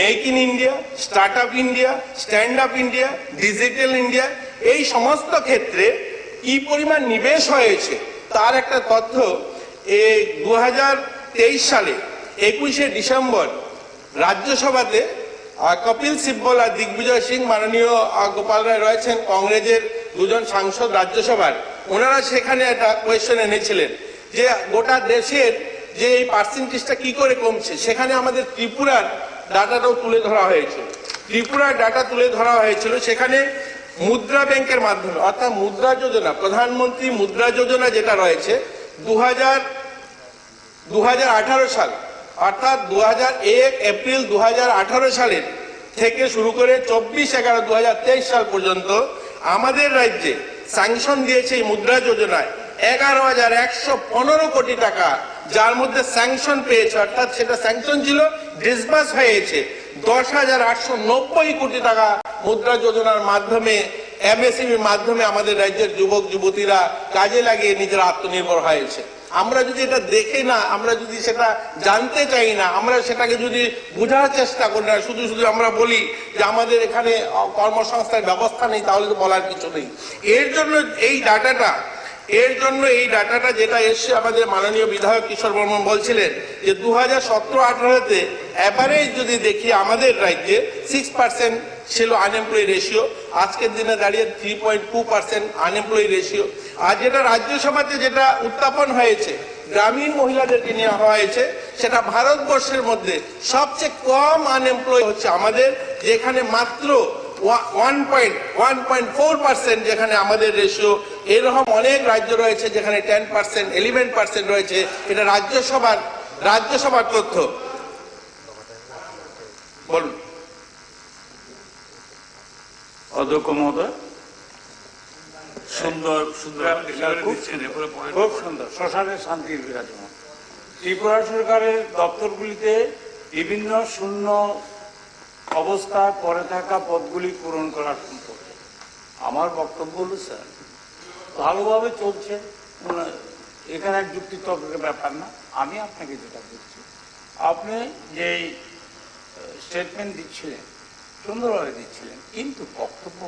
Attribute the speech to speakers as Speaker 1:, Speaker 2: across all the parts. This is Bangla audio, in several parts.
Speaker 1: Make in India start up India stand up India digital India এই সমস্ত ক্ষেত্রে কি পরিমাণ নিবেশ হয়েছে তার একটা তথ্য এই দু সালে একুশে ডিসেম্বর রাজ্যসভাতে কপিল সিব্বল আর দিগ্বিজয় সিং মাননীয় গোপাল রায় রয়েছেন কংগ্রেসের দুজন সাংসদ রাজ্যসভার। ওনারা সেখানে একটা কোয়েশ্চেন এনেছিলেন যে গোটা দেশের যে এই পার্সেন্টেজটা কি করে কমছে, সেখানে আমাদের ত্রিপুরার ডাটাটাও তুলে ধরা হয়েছে। ত্রিপুরার ডাটা তুলে ধরা হয়েছিল সেখানে মুদ্রা ব্যাংকের মাধ্যমে, অর্থাৎ মুদ্রা যোজনা, প্রধানমন্ত্রী মুদ্রা যোজনা যেটা রয়েছে দু দু সাল, অর্থাৎ দু এপ্রিল দু হাজার আঠারো সালের থেকে শুরু করে চব্বিশ এগারো দু সাল পর্যন্ত আমাদের রাজ্যে স্যাংশন দিয়েছে এই মুদ্রা যোজনায় এগারো হাজার একশো পনেরো কোটি টাকা যার মধ্যে স্যাংশন পেয়েছে, অর্থাৎ সেটা স্যাংশন ছিল ডিসবাস হয়েছে। দশ হাজার আটশো নব্বই কোটি টাকা মুদ্রা যোজনার মাধ্যমে এমএসএমির মাধ্যমে আমাদের রাজ্যের যুবক, যুবতীরা কাজে লাগিয়ে নিজেরা আত্মনির্ভর হয়েছে। আমরা যদি এটা দেখে না, আমরা যদি সেটা জানতে চাই না, আমরা সেটাকে যদি বোঝার চেষ্টা করি না, শুধু শুধু আমরা বলি যে আমাদের এখানে কর্মসংস্থার ব্যবস্থা নেই, তাহলে তো বলার কিছু নেই। এর জন্য এই ডাটাটা এর জন্য এই ডাটাটা যেটা এসছে আমাদের মাননীয় বিধায়ক কিশোর বর্মন বলছিলেন যে দু হাজার সতেরো আঠারোতে অ্যাভারেজ যদি দেখি আমাদের রাজ্যে সিক্স পার্সেন্ট ছিল আনএমপ্লয় রেশিও আজকের দিনে দাঁড়িয়ে three point two percent unemploy ratio আর যেটা রাজ্যসভাতে যেটা উত্থাপন হয়েছে, গ্রামীণ মহিলাদেরকে নেওয়া হয়েছে, সেটা ভারতবর্ষের মধ্যে সবচেয়ে কম আনএমপ্লয় হচ্ছে আমাদের, যেখানে মাত্র one point one point four percent যেখানে আমাদের রেশিও এরকম অনেক রাজ্য রয়েছে যেখানে টেন পার্সেন্ট ইলেভেন পার্সেন্ট রয়েছে। এটা রাজ্যসভার রাজ্যসভার তথ্য। বলুন।
Speaker 2: অধ্যক্ষ মহোদয়? সুন্দর সুন্দর। খুব খুব সুন্দর। শ্মশানের শান্তির বিরাজমান। ত্রিপুরা সরকারের দপ্তরগুলিতে বিভিন্ন শূন্য অবস্থায় পড়ে থাকা পদগুলি পূরণ করার সম্পর্কে। আমার বক্তব্য হলো, স্যার, ভালোভাবে চলছে। এখানে এক যুক্তিতর্কের ব্যাপার না। আমি আপনাকে যেটা বলছি, আপনি যেই স্টেটমেন্ট দিচ্ছিলেন, সুন্দরভাবে দিচ্ছিলেন, কিন্তু বক্তব্য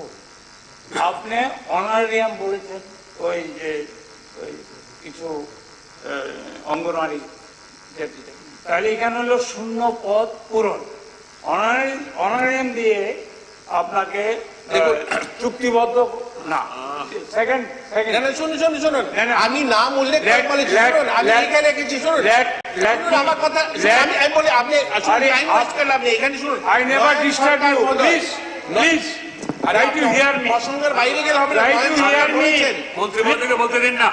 Speaker 2: আপনি অনারিয়াম বলেছেন, ওই যে কিছু অঙ্গনওয়াড়ি তাহলে এখানে হলো শূন্য পদ পূরণ। অনারি অনারিয়াম দিয়ে আপনাকে চুক্তিবদ্ধ না। সেকেন্ড
Speaker 1: শুনুন শুনুন শুনুন। আমি নাম উল্লেখ শুনুন আমি এখানে রেখেছি আমার কথা আমি বলি আপনি আপনি এখানে শুনুন।
Speaker 2: Hear me.
Speaker 1: প্রসঙ্গের বাইরে গেলে হবে. বলেছেন।
Speaker 3: মন্ত্রী মন্ত্রীকে বলতে দিন না।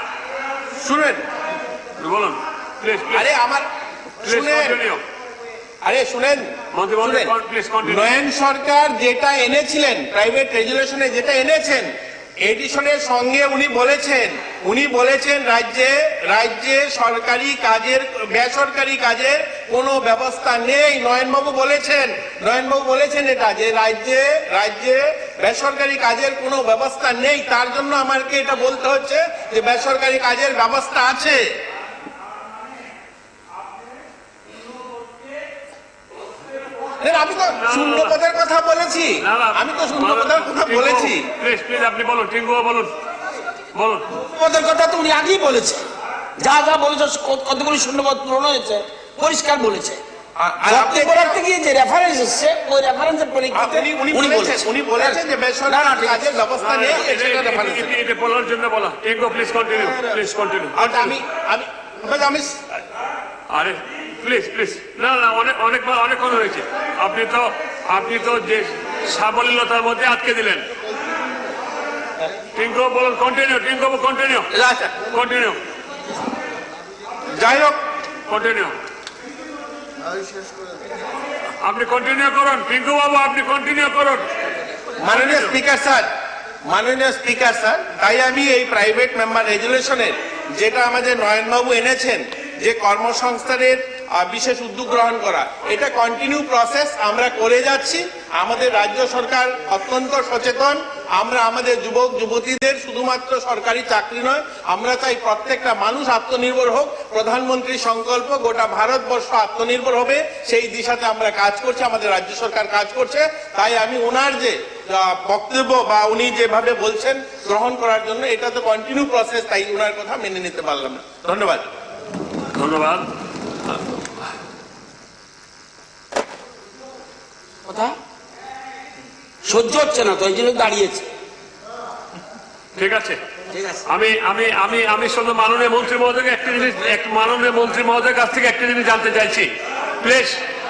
Speaker 1: শুনেন।
Speaker 3: বলুন। প্লিজ
Speaker 1: আরে আমার শুনেন। আরে শুনেন। নয়ন সরকার যেটা এনেছিলেন প্রাইভেট রেজুলেশনে যেটা এনেছেন এডিশনের সঙ্গে উনি বলেছেন উনি বলেছেন রাজ্যে রাজ্যে সরকারি কাজের বেসরকারি কাজের কোনো ব্যবস্থা নেই। নয়নবাবু বলেছেন নয়নবাবু বলেছেন এটা যে রাজ্যে রাজ্যে বেসরকারি কাজের কোনো ব্যবস্থা নেই। তার জন্য আমাকে এটা বলতে হচ্ছে যে বেসরকারি কাজের ব্যবস্থা আছে না, আমি তো শূন্য পদের কথা বলেছি। আমি তো শূন্য কথা বলেছি।
Speaker 3: প্লিজ প্লিজ আপনি বলুন টিঙ্কু বলুন। বলুন।
Speaker 4: পদের কথা তো উনি আগেই বলেছে। যা যা বলেছে কত- কতগুলি শূন্যপদ পূরণ হয়েছে পরিষ্কার বলেছে।
Speaker 1: আমি
Speaker 3: আরে প্লিজ প্লিজ না না অনেক অনেক অনেকক্ষণ হয়েছে। আপনি তো আপনি তো যে সাবলীলতার মধ্যে আটকে দিলেন। টিঙ্কু বলুন কন্টিনিউ টিঙ্কু কন্টিনিউ কন্টিনিউ
Speaker 1: যাই হোক।
Speaker 3: কন্টিনিউ আপনি কন্টিনিউ করুন। টিঙ্কু বাবু আপনি কন্টিনিউ করুন।
Speaker 1: মাননীয় স্পিকার স্যার মাননীয় স্পিকার স্যার তাই আমি এই প্রাইভেট মেম্বার রেজুলেশনের যেটা আমাদের নয়নবাবু এনেছেন যে কর্মসংস্থানের বিশেষ উদ্যোগ গ্রহণ করা। এটা কন্টিনিউ প্রসেস আমরা করে যাচ্ছি। আমাদের রাজ্য সরকার অত্যন্ত সচেতন। আমরা আমাদের যুবক, যুবতীদের শুধুমাত্র সরকারি চাকরি নয়, আমরা চাই প্রত্যেকটা মানুষ আত্মনির্ভর হোক। প্রধানমন্ত্রী সংকল্প, গোটা ভারতবর্ষ আত্মনির্ভর হবে। সেই দিশাতে আমরা কাজ করছি, আমাদের রাজ্য সরকার কাজ করছে। তাই আমি ওনার যে বক্তব্য বা উনি যেভাবে বলছেন গ্রহণ করার জন্য, এটা তো কন্টিনিউ প্রসেস তাই ওনার কথা মেনে নিতে পারলাম না। ধন্যবাদ।
Speaker 3: ধন্যবাদ।
Speaker 4: কথা? সহ্য হচ্ছে না তো এই জন্য দাঁড়িয়েছে।
Speaker 3: ঠিক আছে। আমি আমি আমি আমি শুধু মাননীয় মন্ত্রী মহোদয়কে একটা জিনিস এক মাননীয় মন্ত্রী মহোদয়ের কাছ থেকে একটা জিনিস জানতে চাইছি। প্লিজ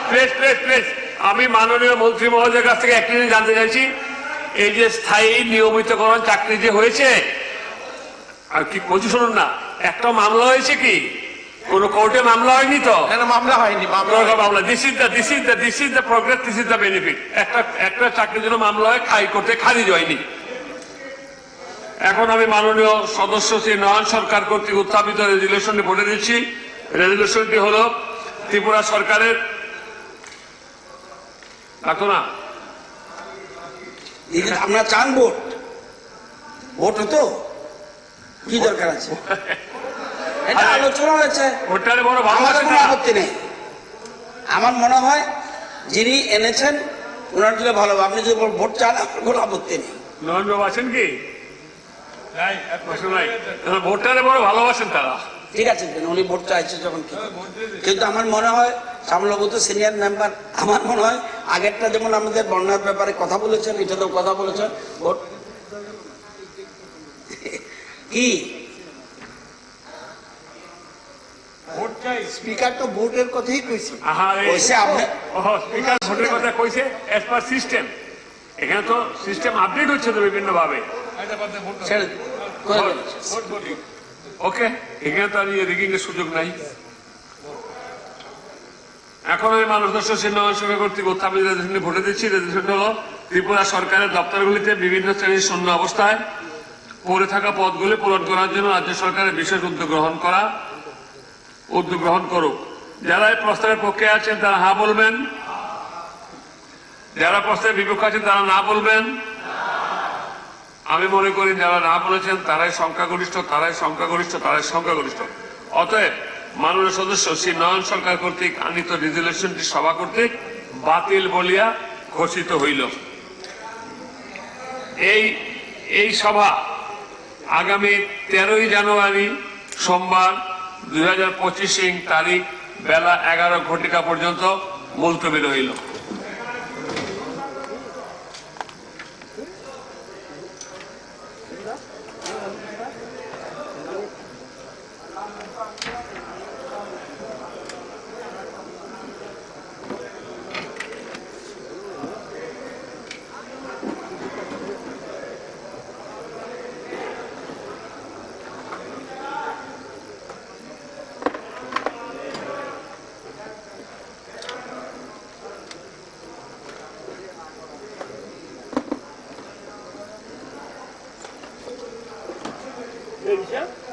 Speaker 3: প্লিজ প্লিজ প্লিজ আমি মাননীয় মন্ত্রী মহোদয়ের কাছ থেকে একটা জিনিস জানতে চাইছি। এই যে স্থায়ী নিয়মিতকরণ চাকরি যে হয়েছে আর কি বলছি শুনুন না একটা মামলা হয়েছে কি? কোন কোর্টে মামলা হয়নি তো?
Speaker 1: মামলা হয়নি মামলা
Speaker 3: মামলা this is the this is the this is the progress this is the benefit একটা একটা চাকরির জন্য মামলা হয় খাই করতে খারিজ হয়নি। এখন আমি মাননীয় সদস্য শ্রী নয়ন সরকার কর্তৃক উত্থাপিত রেজুলেশনটি বলে দিচ্ছি। রেজুলেশনটি হল ত্রিপুরা সরকারের দেখো না।
Speaker 4: আপনারা চান ভোট। ভোট হতো? কি দরকার আছে? এটা আলোচনা হয়েছে।
Speaker 3: ভোটারে বড়
Speaker 4: আমার কোনো আপত্তি নেই। আমার মনে হয় যিনি এনেছেন ওনার যদি ভালো আপনি যদি ভোট চান আমার কোনো আপত্তি নেই।
Speaker 3: নয়ন আছেন কি? ভোটারে বড় ভালোবাসেন তারা।
Speaker 4: ঠিক আছে উনি ভোট চাইছে যখন কিন্তু আমার মনে হয় সিনিয়র মেম্বার আমার মনে হয় আগেরটা যেমন আমাদের বন্যার ব্যাপারে কথা বলেছেন এটাতেও কথা বলেছেন ভোট কি?
Speaker 5: স্পিকার তো ভোটের কথাই কইছে।
Speaker 4: আপনি
Speaker 3: স্পিকার ভোটের কথা কইছে এস পার সিস্টেম এখানে তো সিস্টেম আপডেট হচ্ছে তো বিভিন্ন ভাবে। ওকে এখানে তো আর রিগিং এর সুযোগ নাই। এখন আমি মানুষ দর্শক সঙ্গে কর্তৃক উত্থাপিত ভোটে দিচ্ছি। হল ত্রিপুরা সরকারের দপ্তরগুলিতে বিভিন্ন শ্রেণির শূন্য অবস্থায় পড়ে থাকা পদগুলি পূরণ করার জন্য রাজ্য সরকারের বিশেষ উদ্যোগ গ্রহণ করা। উদ্যোগ গ্রহণ করুক। যারা এই প্রস্তাবের পক্ষে আছেন, তারা হা বলবেন? যারা প্রস্তাবের বিপক্ষে আছেন, তারা না বলবেন? আমি মনে করি যারা না বলেছেন, তারাই সংখ্যাগরিষ্ঠ তারাই সংখ্যাগরিষ্ঠ তারাই সংখ্যাগরিষ্ঠ। অতএব মাননীয় সদস্য, শ্রী নয়ন সরকার কর্তৃক আনিত রেজুলেশনটি সভা কর্তৃক বাতিল বলিয়া ঘোষিত হইল। এই এই সভা আগামী তেরোই জানুয়ারি সোমবার দুই হাজার পঁচিশ তারিখ বেলা এগারো ঘটিকা পর্যন্ত মুলতবি রইল।
Speaker 6: পয়সা